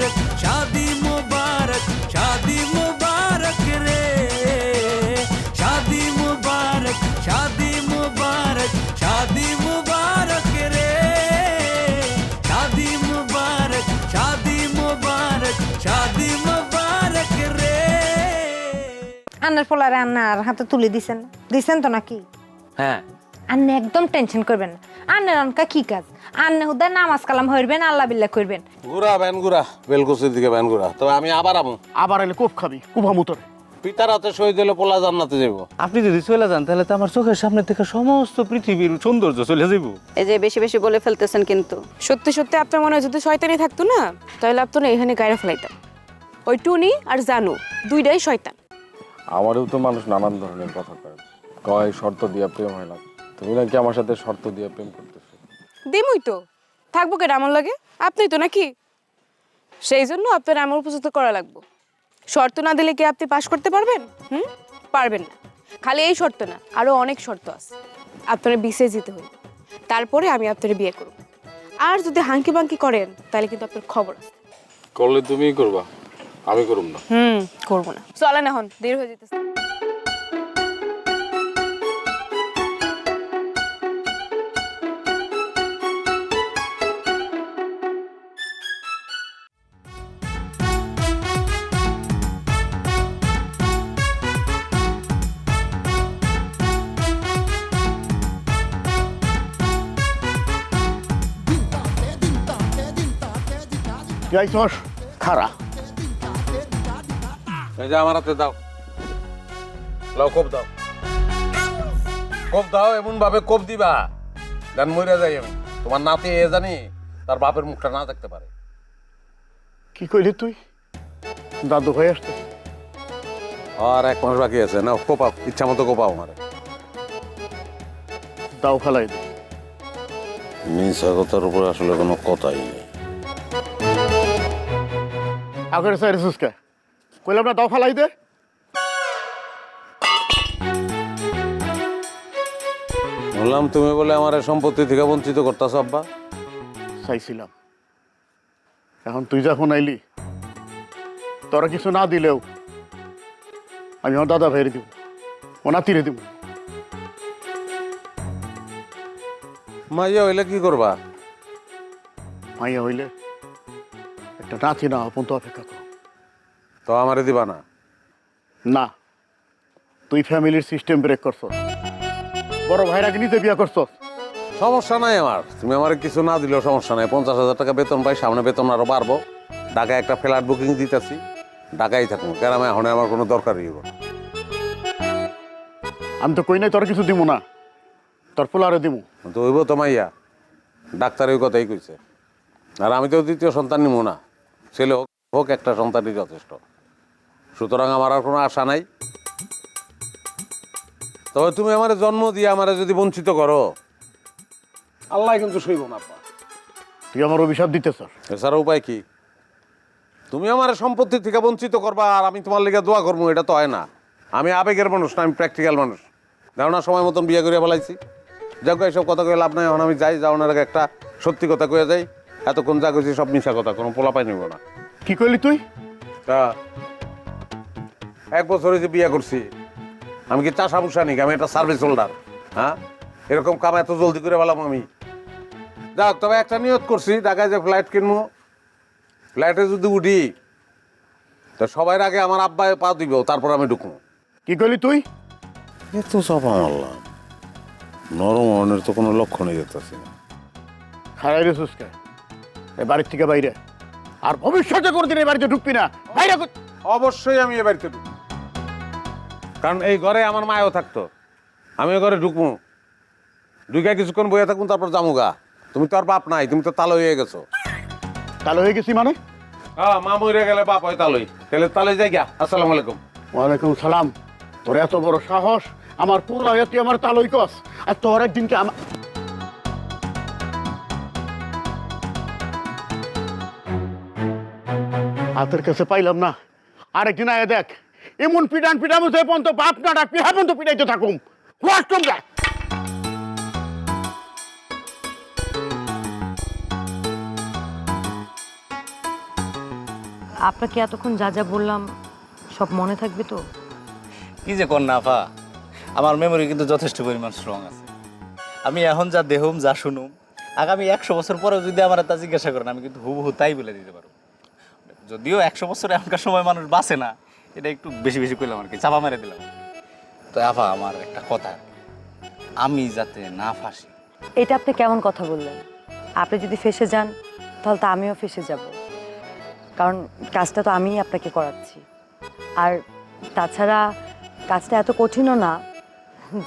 মুবারক শাদি মুবারক শাদি মুবারক রে শাদি মুবারক শাদি মুবারক শাদি মুবারক রে শাদি মুবারক শাদি মুবারক শাদি মুবারক রে আন্নার পোলারে আনার হাতে তুলে দিছেন। দিছেন তো নাকি? হ্যাঁ। আন্নে একদম টেনশন করবেন না। আন্নের অনকা কি কাজ? আন্নে হুদা নামাজ কালাম হইবেন আল্লাহ বিল্লাহ করবেন। গুড়া ভ্যান গুড়া বেলকুচির দিকে ভ্যান গুড়া তবে আমি আবার আমু। আবার এলে কোপ খাবি কুভামু তোরে। পিতার হাতে শহীদ হলে পোলা জান্নাতে যাব আপনি যদি চলে যান তাহলে তো আমার চোখের সামনে থেকে সমস্ত পৃথিবীর সৌন্দর্য চলে যাব এই যে বেশি বেশি বলে ফেলতেছেন কিন্তু। সত্যি সত্যি আপনার মনে হয় যদি শয়তানি থাকতো না তাহলে আপনার এখানে গায়ে ফেলাইতাম। ওই টুনি আর জানু দুইটাই শয়তান। আমারও তো মানুষ নানান ধরনের কথা কয়। কয় শর্ত দিয়া প্রেম হয় না তুমি নাকি আমার সাথে শর্ত দিয়া প্রেম করতেছো? দিমুই তো। থাকব কেন আমার লাগে? আপনি তো নাকি? সেই জন্য আপনার আমার উপযুক্ত করা লাগবো। শর্ত না দিলে কি আপনি পাশ করতে পারবেন? হুম? পারবেন না। খালি এই শর্ত না আরও অনেক শর্ত আছে। আপনার বিসে যেতে হইবে তারপরে আমি আপনার বিয়ে করব। আর যদি হাঙ্কি বাঙ্কি করেন তাহলে কিন্তু আপনার খবর আছে। করলে তুমিই করবা আমি করুম না। হুম করব না। চলেন এখন দেরি হয়ে যেতেছে যাইছস খারা। এই যে আমার হাতে দাও। লাও কোপ দাও। কোপ দাও এমন ভাবে কোপ দিবা গান মইরা যাই আমি। তোমার নাতি এ জানি তার বাপের মুখটা না দেখতে পারে। কি কইলি তুই? দাদু হয়ে আসতে। আর এক মাস বাকি আছে না কোপাও ইচ্ছা মতো কোপাও আমার। দাও ফেলাই দে। মিশা কথার উপর আসলে কোনো কথাই নেই। আগের সাইড সুস্কা কইলাম না দাও ফেলাই দে। বললাম তুমি বলে আমার সম্পত্তি থেকে বঞ্চিত করতেছ আব্বা। চাইছিলাম। এখন তুই যখন আইলি তোরা কিছু না দিলেও আমি আমার দাদা ভাইয়ের দিব ও নাতিরে দিব। মাইয়া হইলে কি করবা? মাইয়া হইলে একটা নাতি না আপন তো অপেক্ষা কর। তো আমারে দিবা না? না। তুই ফ্যামিলির সিস্টেম ব্রেক করছ। বড় ভাইরাকে নিজে বিয়া করছ? সমস্যা নাই আমার। তুমি আমার কিছু না দিলেও সমস্যা নাই। পঞ্চাশ হাজার টাকা বেতন পাই সামনে বেতন আরও বাড়বো। ঢাকায় একটা ফ্ল্যাট বুকিং দিতেছি। ঢাকায় থাকুন। গ্রামে এখন আমার কোনো দরকারই হইব আমি তো কই নাই তোর কিছু দিব না। তোর পোলারে দিব তো হইব তো মাইয়া। ডাক্তার ওই কথাই কইছে। আর আমি তো দ্বিতীয় সন্তান নিব না। ছেলে হোক হোক একটা সন্তানই যথেষ্ট। সুতরাং আমার আর কোনো আশা নাই। তবে তুমি আমার জন্ম দিয়ে আমার যদি বঞ্চিত করো। আল্লাহ কিন্তু সইব না আপা তুই আমার অভিশাপ দিতে দিতেছ। এছাড়া উপায় কি? তুমি আমার সম্পত্তি থেকে বঞ্চিত করবা আর আমি তোমার লেগে দোয়া করব এটা তো হয় না। আমি আবেগের মানুষ না আমি প্র্যাকটিক্যাল মানুষ। না সময় মতন বিয়ে করিয়া ফেলাইছি। যাক এইসব কথা কয়ে লাভ নাই এখন আমি যাই যাওয়ার আগে একটা সত্যি কথা কয়ে যাই। এতক্ষণ যা কইছি সব মিশা কথা কোনো পোলা পাই নিব না। কি কইলি তুই? তা এক বছর হয়েছে বিয়ে করছি। আমি কি চাষা মুসা নাকি? আমি একটা সার্ভিস হোল্ডার হ্যাঁ? এরকম কাম এত জলদি করে পেলাম আমি। যাক তবে একটা নিয়ত করছি ঢাকায় যে ফ্লাইট কিনবো। ফ্লাইটে যদি উঠি তো সবার আগে আমার আব্বায় পা দিব তারপর আমি ঢুকবো। কি কইলি তুই? এত চাপা মারলাম নরম মনের তো কোনো লক্ষণই যেতেছি না। খারাই রে সুস্কা এ বাড়ির থেকে বাইরে। আর ভবিষ্যতে কোনোদিন এই বাড়িতে ঢুকবি না। বাইরে কর- অবশ্যই আমি এ বাড়িতে ঢুকবো। কারণ এই ঘরে আমার মায়ও থাকতো। আমি এ ঘরে ঢুকবো। ঢুকে কিছুক্ষণ বইয়া থাকুন তারপর জামুগা তুমি তো আর বাপ নাই তুমি তো তালো হয়ে গেছো। তাহলে হয়ে গেছি মানে? হ্যাঁ মা মরে গেলে বাপ হয় তালই। তাহলে তালে যাই গিয়া আসসালামু আলাইকুম। ওয়ালাইকুম সালাম। তোর এত বড় সাহস আমার পুরা তুই আমার তালই কস। আর তোর একদিনকে আমার হাতের কাছে পাইলাম না। আরেকদিন আয় দেখ এমন পিটান পিটামো যে পর্যন্ত বাপ না ডাকবি হ্যাঁ পর্যন্ত পিটাইতে থাকুম। হোয়াট তোমরা। আপনাকে এতক্ষণ যা যা বললাম সব মনে থাকবে তো? কি যে কর না আপা? আমার মেমোরি কিন্তু যথেষ্ট পরিমাণ স্ট্রং আছে। আমি এখন যা দেহম যা শুনুম আগামী একশো বছর পরেও যদি আমার তা জিজ্ঞাসা করেন আমি কিন্তু হুবহু তাই বলে দিতে পারব। যদিও একশো বছর এখনকার সময় মানুষ বাঁচে না এটা একটু বেশি বেশি করলাম আর কি চাপা মেরে দিলাম। তো আপা আমার একটা কথা আমি যাতে না ফাঁসি। এটা আপনি কেমন কথা বললেন? আপনি যদি ফেসে যান তাহলে তো আমিও ফেসে যাব। কারণ কাজটা তো আমিই আপনাকে করাচ্ছি। আর তাছাড়া কাজটা এত কঠিনও না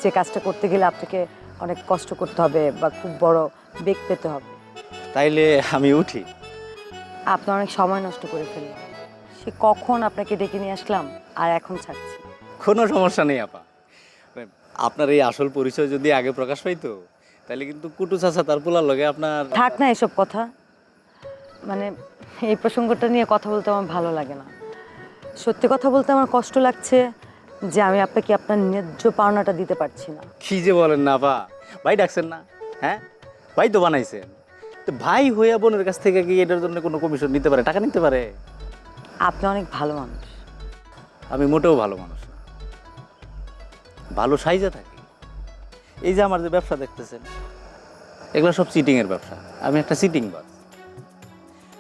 যে কাজটা করতে গেলে আপনাকে অনেক কষ্ট করতে হবে বা খুব বড় বেগ পেতে হবে। তাইলে আমি উঠি। আপনি অনেক সময় নষ্ট করে ফেললেন। সে কখন আপনাকে ডেকে নিয়ে আসলাম আর এখন ছাড়ছি কোনো সমস্যা নেই আপা। মানে আপনার এই আসল পরিচয় যদি আগে প্রকাশ পাইতো তাহলে কিন্তু কুটু চাচা তার পোলার লগে আপনার থাক না এসব কথা। মানে এই প্রসঙ্গটা নিয়ে কথা বলতে আমার ভালো লাগে না। সত্যি কথা বলতে আমার কষ্ট লাগছে যে আমি আপনাকে আপনার ন্যায্য পাওনাটা দিতে পারছি না। কি যে বলেন না বা ভাই ডাকছেন না হ্যাঁ? ভাই তো বানাইছেন। ভাই হইয়া বোনের কাছ থেকে কি এটার জন্য কোনো কমিশন নিতে পারে? টাকা নিতে পারে? আপনি অনেক ভালো মানুষ। আমি মোটেও ভালো মানুষ না। ভালো সাইজে থাকি। এই যে আমার যে ব্যবসা দেখতেছেন এগুলো সব চিটিংয়ের ব্যবসা। আমি একটা চিটিং বাস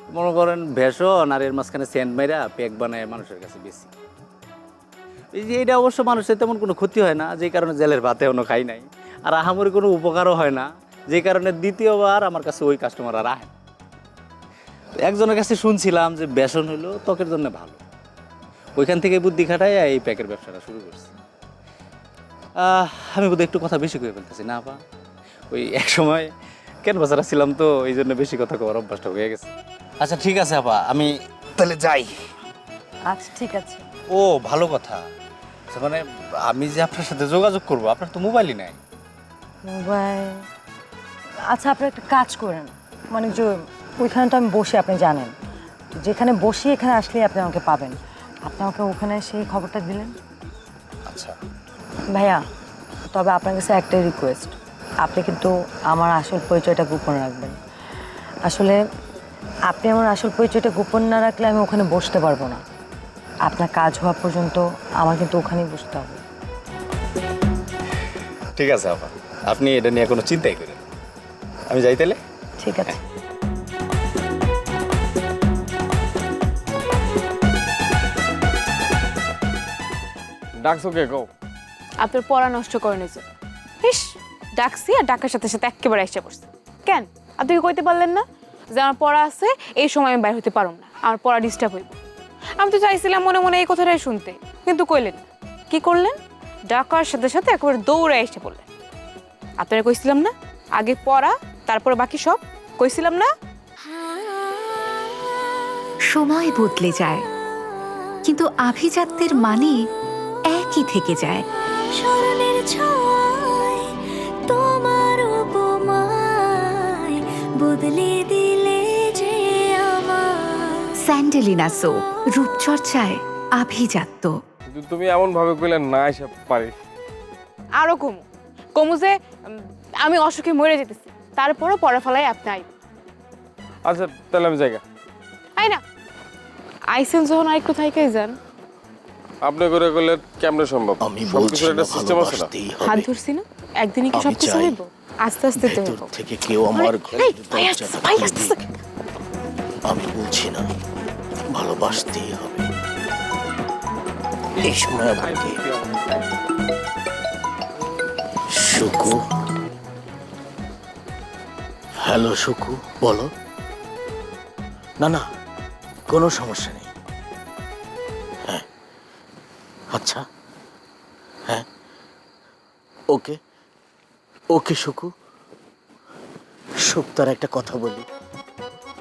মনে করেন ভেষণ আর এর মাঝখানে স্যান্ড মাইরা প্যাক বানায় মানুষের কাছে বেশি। এই যে এটা অবশ্য মানুষের তেমন কোনো ক্ষতি হয় না যে কারণে জেলের ভাতে অন্য খাই নাই। আর আহামরি কোনো উপকারও হয় না। যে কারণে দ্বিতীয়বার আমার কাছে ওই কাস্টমার আর আহে একজনের কাছে শুনছিলাম যে বেসন হলো ত্বকের জন্য ভালো। ওইখান থেকে বুদ্ধি খাটাই এই প্যাকের ব্যবসাটা শুরু করছি। আমি বোধহয় একটু কথা বেশি করে ফেলতেছি। না আপা ওই এক সময় কেন বাজারা ছিলাম তো এই জন্য বেশি কথা কওয়ার অভ্যাসটা হয়ে গেছে। আচ্ছা ঠিক আছে আপা আমি তাহলে যাই। আচ্ছা ঠিক আছে। ও ভালো কথা। মানে আমি যে আপনার সাথে যোগাযোগ করব আপনার তো মোবাইলই নাই। মোবাইল আচ্ছা আপনি একটা কাজ করেন। মানে যে ওইখানে তো আমি বসে আপনি জানেন। যেখানে বসি এখানে আসলে আপনি আমাকে পাবেন। আপনি আমাকে ওখানে সেই খবরটা দিলেন? আচ্ছা। ভাইয়া তবে আপনার কাছে একটাই রিকোয়েস্ট আপনি কিন্তু আমার আসল পরিচয়টা গোপন রাখবেন। আসলে আপনি আমার আসল পরিচয়টা গোপন না রাখলে আমি ওখানে বসতে পারব না। আপনার কাজ হওয়া পর্যন্ত আমার কিন্তু ওখানেই বসতে হবে। ঠিক আছে আপা। আপনি এটা নিয়ে কোনো চিন্তাই করেন। আমি যাই তাহলে? ঠিক আছে। ডাকছো কে কও। আপনার পড়া নষ্ট করে নিয়েছে। ইস ডাকছি আর ডাকার সাথে সাথে একেবারে এসে পড়ছে। কেন? আপনি কি কইতে পারলেন না? যে আমার পড়া আছে এই সময় আমি বাইর হতে পারব না। আমার পড়া ডিস্টার্ব হইব। আমি তো চাইছিলাম মনে মনে এই কথাটাই শুনতে। কিন্তু কইলেন কি করলেন? ডাকার সাথে সাথে একেবারে দৌড়ে এসে পড়লেন। আপনারা কইছিলাম না? আগে পড়া তারপরে বাকি সব কইছিলাম না? সময় বদলে যায় কিন্তু আভিজাত্যের মানে একই থেকে যায়। স্মরণের ছয় তোমার উপমায় বদলে দিলে যে স্যান্ডেলিনা সো রূপচর্চায় আভিজাত্য। কিন্তু তুমি এমন ভাবে কইলে না এসে পারি। আরও কমু কমু যে আমি অসুখে মরে যেতেছি। তারপরও পড়া ফেলায় আপনি আচ্ছা তাহলে আমি জায়গা আই না। আইসেন যখন আর একটু থাইকাই যান। আপনি করে করলে কেমনে সম্ভব? আমি বলছি একটা সিস্টেম আছে না? হাত ধরছি না? একদিনই কি সব কিছু হইব? আস্তে আস্তে তো হইব। থেকে কেউ আমার। দিক। আমি বলছি না ভালোবাসতেই হবে। এই সময় আমাকে সুকু হ্যালো সুকু বলো। না না, কোনো সমস্যা নেই। হ্যাঁ আচ্ছা হ্যাঁ ওকে ওকে সুকু সুক্তার একটা কথা বলি।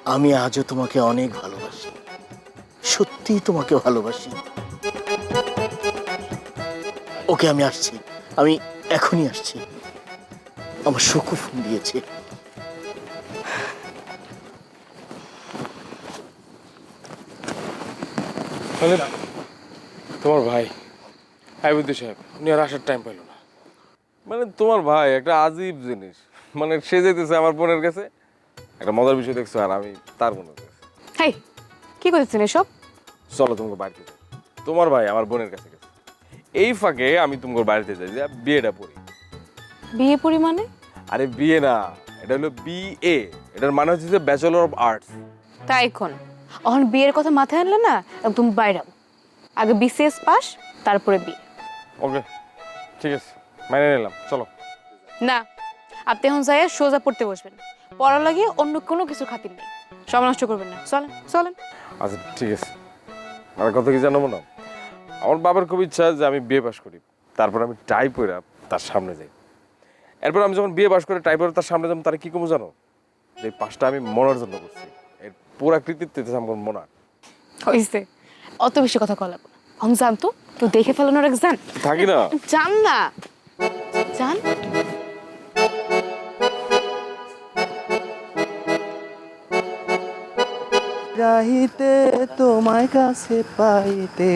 আমি আজও তোমাকে অনেক ভালোবাসি। সত্যিই তোমাকে ভালোবাসি। ওকে, আমি আসছি। আমি এখনই আসছি। আমার শুকু ফোন দিয়েছে। তাহলে তোমার ভাই আইবুদ্দি সাহেব উনি আর আসার টাইম পাইল না। মানে তোমার ভাই একটা আজীব জিনিস। মানে সে যেতেছে আমার বোনের কাছে একটা মজার বিষয় দেখছ আর আমি তার বোনের কাছে। হেই কি করতেছেন এসব? চলো তোমাকে বাড়িতে যাই। তোমার ভাই আমার বোনের কাছে গেছে। এই ফাঁকে আমি তোমার বাড়িতে যাই যে বিয়েটা পড়ি। বিয়ে পরিমাণে আরে বিয়ে না এটা হলো বিএ এটার মানে হচ্ছে যে ব্যাচেলর অফ আর্টস তাই এখন? অহন বিয়ের কথা মাথায় আনলে না একদম বাইরাম আগে বিসিএস পাস তারপরে বিয়ে ওকে ঠিক আছে মেনে নিলাম চলো। না আপনি এখন যাই সোজা পড়তে বসবেন। পড়া লাগে অন্য কোনো কিছু খাতির নেই। সময় নষ্ট করবেন না। চলেন চলেন। আচ্ছা ঠিক আছে। আর কথা কি জানাব না? আমার বাবার খুব ইচ্ছা যে আমি বিয়ে পাস করি। তারপর আমি টাই পরে তার সামনে যাই। এরপর আমি যখন বিয়ে পাস করে টাই পরে তার সামনে যাব তারা কি কমু জানো? যে পাসটা আমি মনার জন্য করছি। পুরা কৃতিত্ব দিতেছে আমার মনা হয়েছে অত বেশি কথা কলাব না। আমি জানতো কেউ দেখে ফেলানোর এক জান। থাকি না। জান না। জান। তোমায় কাছে পাইতে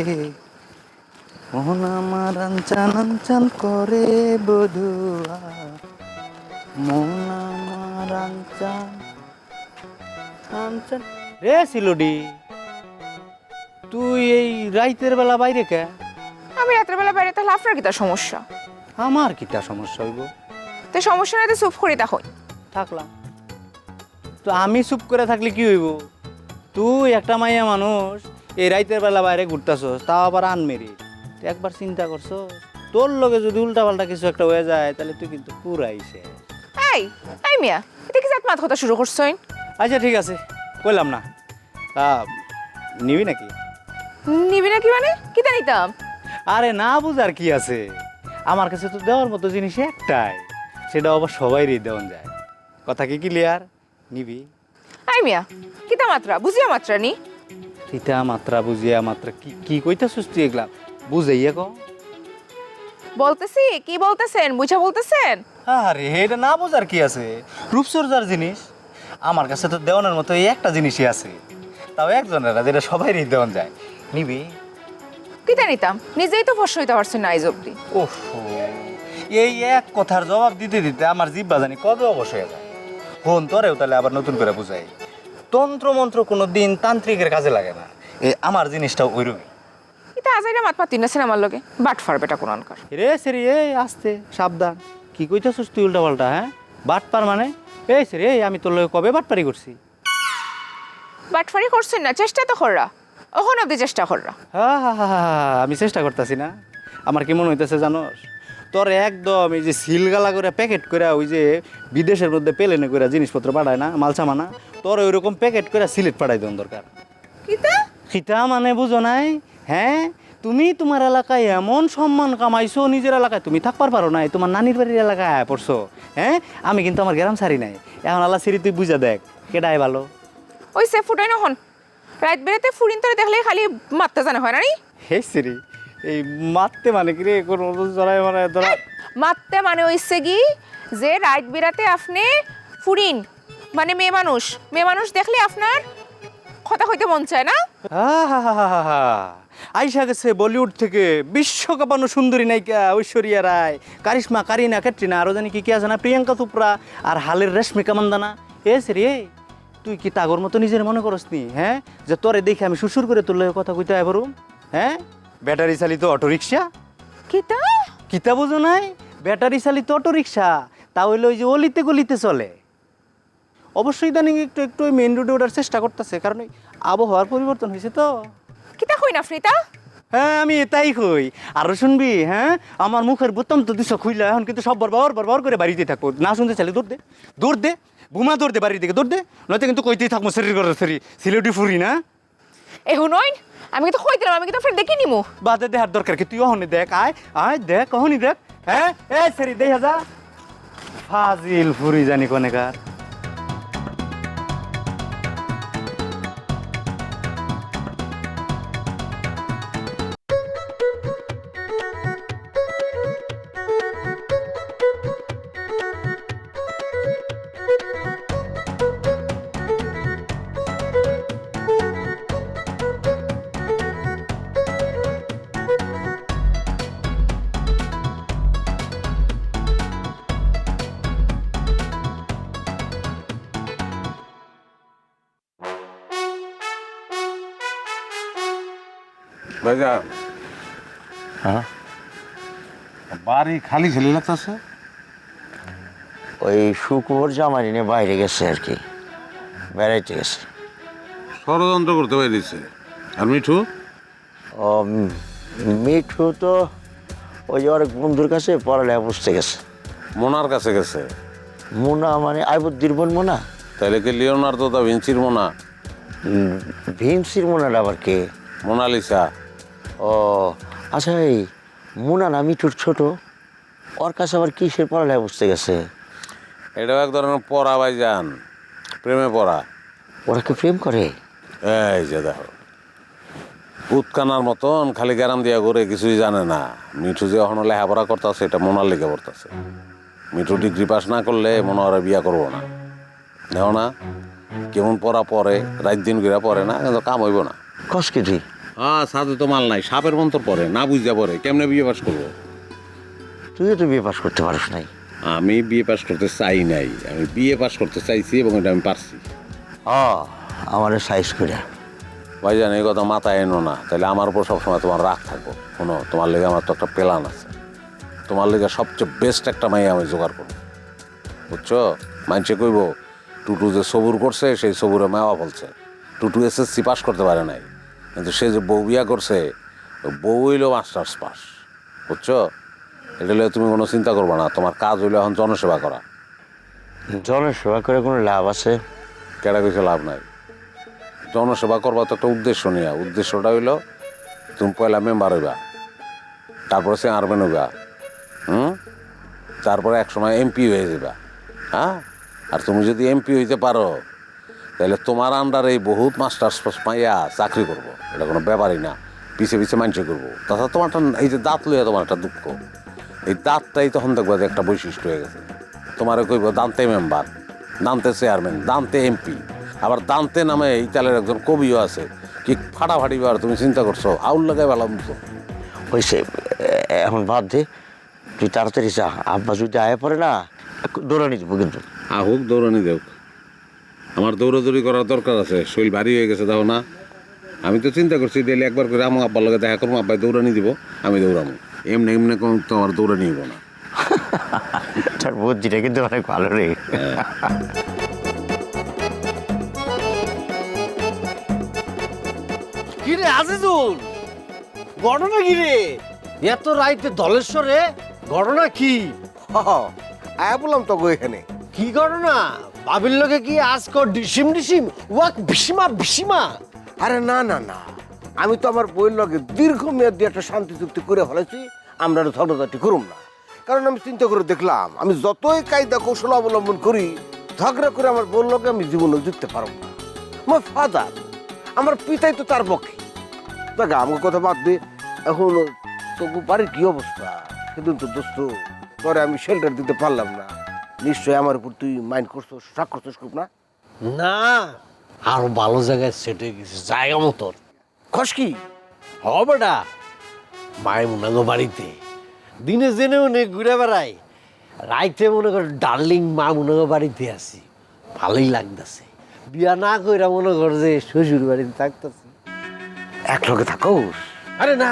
মন আমার আঞ্চান আঞ্চান করে বধুয়া। মন আমার আঞ্চান আঞ্চান রে সিলুডি তুই এই রাইতের বেলা বাইরে কে? আমি রাত্রেবেলা বাইরে তাহলে আপনার কি তার সমস্যা? আমার কিটা সমস্যা হইব? তো সমস্যা নাই তো চুপ করি তা হয় থাকলাম। তো আমি চুপ করে থাকলে কি হইব? তুই একটা মাইয়া মানুষ এই রাইতের বেলা বাইরে ঘুরতাছস তাও আবার আনমেরি তুই একবার চিন্তা করছস তোর লগে যদি উল্টা পাল্টা কিছু একটা হয়ে যায় তাহলে তুই কিন্তু পুরাই শেষ। এই এই মিয়া এটা কি জাত মাথা কথা শুরু করছেন আচ্ছা ঠিক আছে। কইলাম না। তা নিবি নাকি? নিবি না কি মানে? কিতা নিতাম? আরে না বুঝার কি আছে? আমার কাছে তো দেওয়ার মতো জিনিস একটাই সেটা আবার সবাইরই দেওয়া যায়। কথা কি ক্লিয়ার নিবি। আই মিয়া কিতা মাত্রা? বুঝিয়া মাত্রা নি? পিতা মাত্রা বুঝিয়া মাত্রা কি কি কইতাছিস তুই এগুলা? বুঝাইয়া কো। বলতেছি কি বলতেছেন? বুঝা বলতেছেন? আরে এটা না বোঝার কি আছে? রূপচর্চার জিনিস। আমার কাছে তো দেওয়ানোর মতো এই একটা জিনিসই আছে। তাও একজনের না, যেটা সবাইরই দেওয়ান যায়। নিবি? কিতা নিতাম? নিজেই তো ফস হইতে পারছেন না আইজ অব্দি ওহ এই এক কথার জবাব দিতে দিতে আমার জিব্বা জানি কবে অবশ্য হয়ে যায়। ফোন তোরেও তাহলে আবার নতুন করে বুঝাই। তন্ত্র মন্ত্র কোনো দিন তান্ত্রিকের কাজে লাগে না। এই আমার জিনিসটাও ওইরকমই কিতা আজাইরা মাত পাতি না আমার লগে। বাট ফার বেটা কোন আনকার রে সেরি এই আসতে সাবধান। কি কইতেছিস তুই উল্টা পাল্টা হ্যাঁ? বাট পার মানে? এই সেরি এই আমি তোর লগে কবে বাটপারি করছি? বাট ফারি করছেন না চেষ্টা তো কররা। ওখান অব্দি চেষ্টা কররা। হা হা হা হা, আমি চেষ্টা করতেছি না। আমার কি মনে হইতেছে জানোস? তোর একদম এই যে সিলগালা করে প্যাকেট করে ওই যে বিদেশের মধ্যে পেলেনে করে জিনিসপত্র পাঠায় না মাল সামানা তোর ওইরকম প্যাকেট করে সিলেট পাঠাই দেন দরকার। কিতা? খিতা মানে বুঝো নাই? হ্যাঁ? তুমি তোমার এলাকায় এমন সম্মান কামাইছো নিজের এলাকায়। তুমি থাকবার পারো নাই তোমার নানির বাড়ির এলাকায় পড়ছো হ্যাঁ? আমি কিন্তু আমার গ্রাম সারি নাই। এখন আল্লাহ সিরি তুই বুঝা দেখ কেডাই ভালো? ওই সে ফুটাই নহন রাত বেড়াতে ফুরিন তোরে দেখলে খালি মারতে জানে হয় না নি? হে সিরি এই মারতে মানে কি রে? কোনো জড়াই মানে ধরা মারতে মানে হইছে কি যে রাত বেড়াতে আপনি ফুরিন মানে মেয়ে মানুষ মেয়ে মানুষ দেখলে আপনার কথা হইতে মন চায় না? আহাহাহাহা। আইসা গেছে বলিউড থেকে বিশ্বকাপানো সুন্দরী নায়িকা ঐশ্বরিয়া রায় কারিশ্মা কারিনা ক্যাটরিনা আরও জানি কি কি আছে না প্রিয়াঙ্কা চোপড়া আর হালের রেশমিকা মান্দানা এ রে তুই কি তাগর মতো নিজের মনে করস নি হ্যাঁ? যে তোরে দেখে আমি শ্বশুর করে তোর লগে কথা কইতে আয় পারুম হ্যাঁ? ব্যাটারি চালিত অটো রিক্সা কিতা? কিতা বুঝো নাই? ব্যাটারি চালিত অটো রিক্সা তা হইল ওই যে অলিতে গলিতে চলে। অবশ্যই ইদানিং একটু একটু মেন রোডে ওঠার চেষ্টা করতেছে কারণ এই আবহাওয়ার পরিবর্তন হয়েছে তো। কিতা কই না ফ্রিতা হ্যাঁ আমি এটাই কই। আরও শুনবি হ্যাঁ? আমার মুখের বোতাম তো দুশো খুইলা এখন কিন্তু সব বরবার বরবার করে বাড়িতে থাকব। না শুনতে চাইলে দৌড় দে দৌড় দে বুমা দৌড় দে বাড়ি থেকে দৌড় দে নয়তো কিন্তু কইতেই থাকব শরীর করে শরীর সিলেটি ফুরি না? এখন নয় আমি কিন্তু কই দিলাম আমি কিন্তু ফের দেখি নিমু। বাদে দেহার দরকার কি তুই অহনি দেখ আয় আয় দেখ অহনি দেখ হ্যাঁ? এ সেরি দেই হাজা। ফাজিল ফুরি জানি কোনেকার ভাইজান। হ্যাঁ? বাড়ি খালি খালি লাগতেছে? ওই শুকুর জামাই নিয়ে বাইরে গেছে আর কি। বেড়াইতে গেছে। ষড়যন্ত্র করতে পারিছে আর মিঠু? ও মিঠু তো ওই যে অনেক বন্ধুর কাছে পড়ালেখা বুঝতে গেছে। মোনার কাছে গেছে। মোনা মানে আইবুদ্দির বোন মোনা? তাহলে কি লিওনার্দো দা ভিঞ্চির মোনা? ভিনসির মোনাটা আবার কে? মোনালিসা। ও আচ্ছা এই মোনা না মিঠুর ছোট ওর কাছে আবার কিসের পড়ালেখা বুঝতে গেছে? এটাও এক ধরনের পড়া ভাইজান প্রেমে পড়া। ওরা কি প্রেম করে? এই যে দেখো উৎকানার মতন খালি গ্যারাম দিয়া করে কিছুই জানে না। মিঠু যে এখনও লেখাপড়া করতেছে এটা মনার লেগে পড়তেছে। মিঠু ডিগ্রি পাস না করলে মনে হয় বিয়া করব না। দেখো না কেমন পড়া পরে রাত দিন করে পড়ে না কিন্তু কাম হইব না। কস তুই হ্যাঁ সাথে তো মাল নাই সাপের মন্তর পরে না বুঝতে পরে কেমনে বিয়ে পাস করব? তুইও তো বিয়ে পাস করতে পারিস নাই। আমি বিয়ে পাস করতে চাই নাই আমি বিয়ে পাস করতে চাইছি এবং এটা আমি পারছি। ও আমার সাইজ করে ভাইজান এই কথা মাথায় এনো না তাহলে আমার উপর সবসময় তোমার রাগ থাকব। শোনো তোমার লেগে আমার তো একটা প্ল্যান আছে। তোমার লেগে সবচেয়ে বেস্ট একটা মাইয়া আমি জোগাড় করব। বুঝছ? মানছে কইব টুটু যে সবুর করছে সেই সবুরে মেওয়া বলছে। টুটু এসএসসি পাস করতে পারে নাই। কিন্তু সে যে বউ বিয়া করছে বউ হইল মাস্টার্স পাস। বুঝছ? এটা হলে তুমি কোনো চিন্তা করবে না। তোমার কাজ হইল এখন জনসেবা করা। জনসেবা করে কোনো লাভ আছে? কেডা কিছু লাভ নাই? জনসেবা করবা তো একটা উদ্দেশ্য নিয়ে। উদ্দেশ্যটা হইল তুমি পয়লা মেম্বার হইবা। তারপরে সে চেয়ারম্যান হইবা। হুম? তারপরে একসময় এমপি হয়ে যাবা হ্যাঁ? আর তুমি যদি এমপি হইতে পারো তাহলে তোমার আন্ডারে এই বহুত মাস্টার্স পাইয়া চাকরি করব। এটা কোনো ব্যাপারই না। পিছে পিছে মানছে করব। তাছাড়া তোমার একটা এই যে দাঁত লইয়া তোমার একটা দুঃখ। এই দাঁতটাই তখন দেখব যে একটা বৈশিষ্ট্য হয়ে গেছে। তোমারে কইব দান্তে মেম্বার দান্তে চেয়ারম্যান দান্তে এমপি। আবার দান্তে নামে ইতালের একজন কবিও আছে। কি ফাটাফাটি বার তুমি চিন্তা করছ? আউল লাগাই ভালো তো। হয়েছে এখন বাদ দে তুই তাড়াতাড়ি যা। আব্বা যদি আয় পড়ে না দৌড়ানি দিব কিন্তু। আহুক দৌড়ানি দেখ আমার দৌড়াদৌড়ি করার দরকার আছে শরীর ভারী হয়ে গেছে তাও না। আমি তো চিন্তা করছি ডেলি একবার করে আমার আব্বার লগে দেখা করব আব্বাই দৌড়ানি দিব আমি দৌড়াবো এমনি এমনি কোনো তো আমার দৌড়ানি হইব না। তার বুদ্ধিটা কিন্তু অনেক ভালো রে। কিরে আজিজুল? ঘটনা কি রে? এত রাইতে দলেশ্বরে ঘটনা কি? আয়া বললাম তো এখানে কি ঘটনা? বাবির লোকে কি আজকে ডিসিম ডিসিম? ওয়াক বিসিমা বিসিমা আরে না না না। আমি তো আমার বইয়ের লগে দীর্ঘ মেয়াদি একটা শান্তি চুক্তি করে ফেলেছি, আমরা আর ঝগড়াঝাটি করুম না। কারণ আমি চিন্তা করে দেখলাম, আমি যতই কায়দা কৌশল অবলম্বন করি, ঝগড়া করে আমার বউর লগে আমি জীবনে জিততে পারব না। আমার ফাদার আমার পিতাই তো তার পক্ষে। দেখ আমার কথা বাদ দে, এখন তবু বাড়ির কি অবস্থা? সেদিন তো দোস্ত, পরে আমি শেল্টার দিতে পারলাম না। নিশ্চয়ই আমার উপর তুই মাইন্ড করছিস রাগ করছিস খুব না? না আরও ভালো জায়গায় সেট হয়ে গেছে জায়গা মতন। খস কি? হবে না মায়ের মনে গো বাড়িতে। দিনে জেনে মনে ঘুরে বেড়াই রাইতে মনে কর ডার্লিং মা মনে গো বাড়িতে আছি। ভালোই লাগতেছে। বিয়া না কইরা মনে কর যে শ্বশুর বাড়িতে থাকতেছি। এক লগে থাকোস? আরে না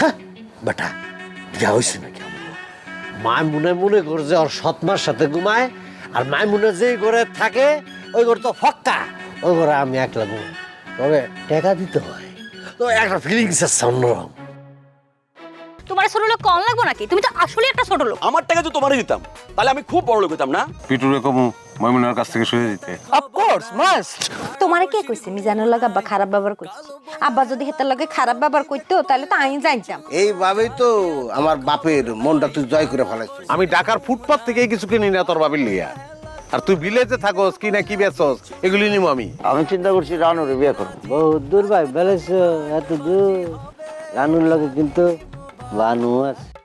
হ্যাঁ, বেটা বিয়া হয়েছে নাকি? মায় মনে মনে করে যে ওর সৎমার সাথে ঘুমায় আর মায় মনে যে ঘরে থাকে ওই ঘর তো ফক্কা ওই ঘরে আমি একলা ঘুমাই। তবে টাকা দিতে হয়। তো একটা ফিলিংস আছে অন্যরকম। তোমার ছোট লোক কম লাগবো নাকি? তুমি তো আসলে একটা ছোট লোক। আমার টাকা তো তোমারই দিতাম। তাহলে আমি খুব বড় লোক হতাম না? পিটুরে কমু। ময়মুনার কাছ থেকে সরে দিতে। অফকোর্স মাস্ট তোমারে কে কইছে? মিজানুর লাগে আব্বা খারাপ ব্যবহার করছে। আব্বা যদি হেতার লগে খারাপ ব্যবহার করতো তাহলে তো আমি জানতাম। এইভাবেই তো আমার বাপের মনটা তুই জয় করে ফেলাইছিস। আমি ঢাকার ফুটপাত থেকে কিছু কিনি না তোর বাবির লিয়া আর তুই বিলেতে থাকোস কি না কি বেচস এগুলি নিবো আমি। আমি চিন্তা করছি রানুর বিয়ে করব বহুত দূর ভাই বেলেছ এত দূর। রানুর লগে কিন্তু বানু আছে।